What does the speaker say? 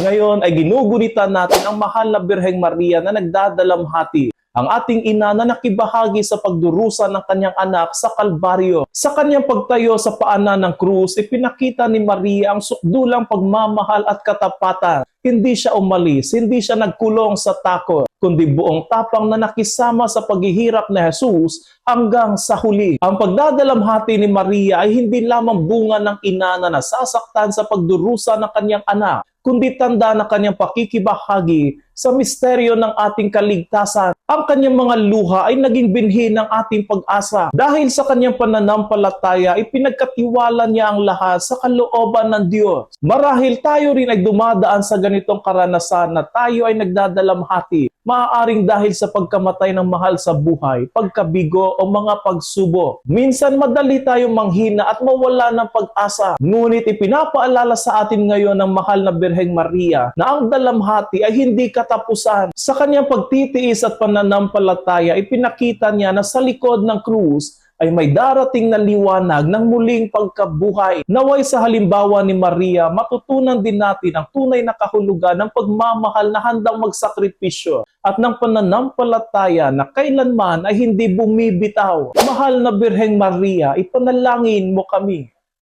Ngayon ay ginugunitan natin ang mahal na Birheng Maria na nagdadalamhati ang ating ina na nakibahagi sa pagdurusa ng kanyang anak sa Kalbaryo. Sa kanyang pagtayo sa paanan ng krus, ipinakita ni Maria ang sukdulang pagmamahal at katapatan. Hindi siya umalis, hindi siya nagkulong sa takot, kundi buong tapang na nakisama sa paghihirap ni Jesus hanggang sa huli. Ang pagdadalamhati ni Maria ay hindi lamang bunga ng ina na nasasaktan sa pagdurusa ng kanyang anak, kundi tanda na kanyang pakikibahagi sa misteryo ng ating kaligtasan. Ang kanyang mga luha ay naging binhi ng ating pag-asa. Dahil sa kanyang pananampalataya, ipinagkatiwala niya ang lahat sa kalooban ng Diyos. Marahil tayo rin ay dumadaan sa ganitong karanasan na tayo ay nagdadalamhati. Maaaring dahil sa pagkamatay ng mahal sa buhay, pagkabigo o mga pagsubo. Minsan madali tayong manghina at mawala ng pag-asa. Ngunit ipinapaalala sa atin ngayon ng mahal na Birheng Maria na ang dalamhati ay hindi katapusan. Sa kanyang pagtitiis at pananampalataya, ipinakita niya na sa likod ng krus ay may darating na liwanag ng muling pagkabuhay. Naway sa halimbawa ni Maria, matutunan din natin ang tunay na kahulugan ng pagmamahal na handang magsakripisyo at ng pananampalataya na kailanman ay hindi bumibitaw. Mahal na Birheng Maria, ipanalangin mo kami.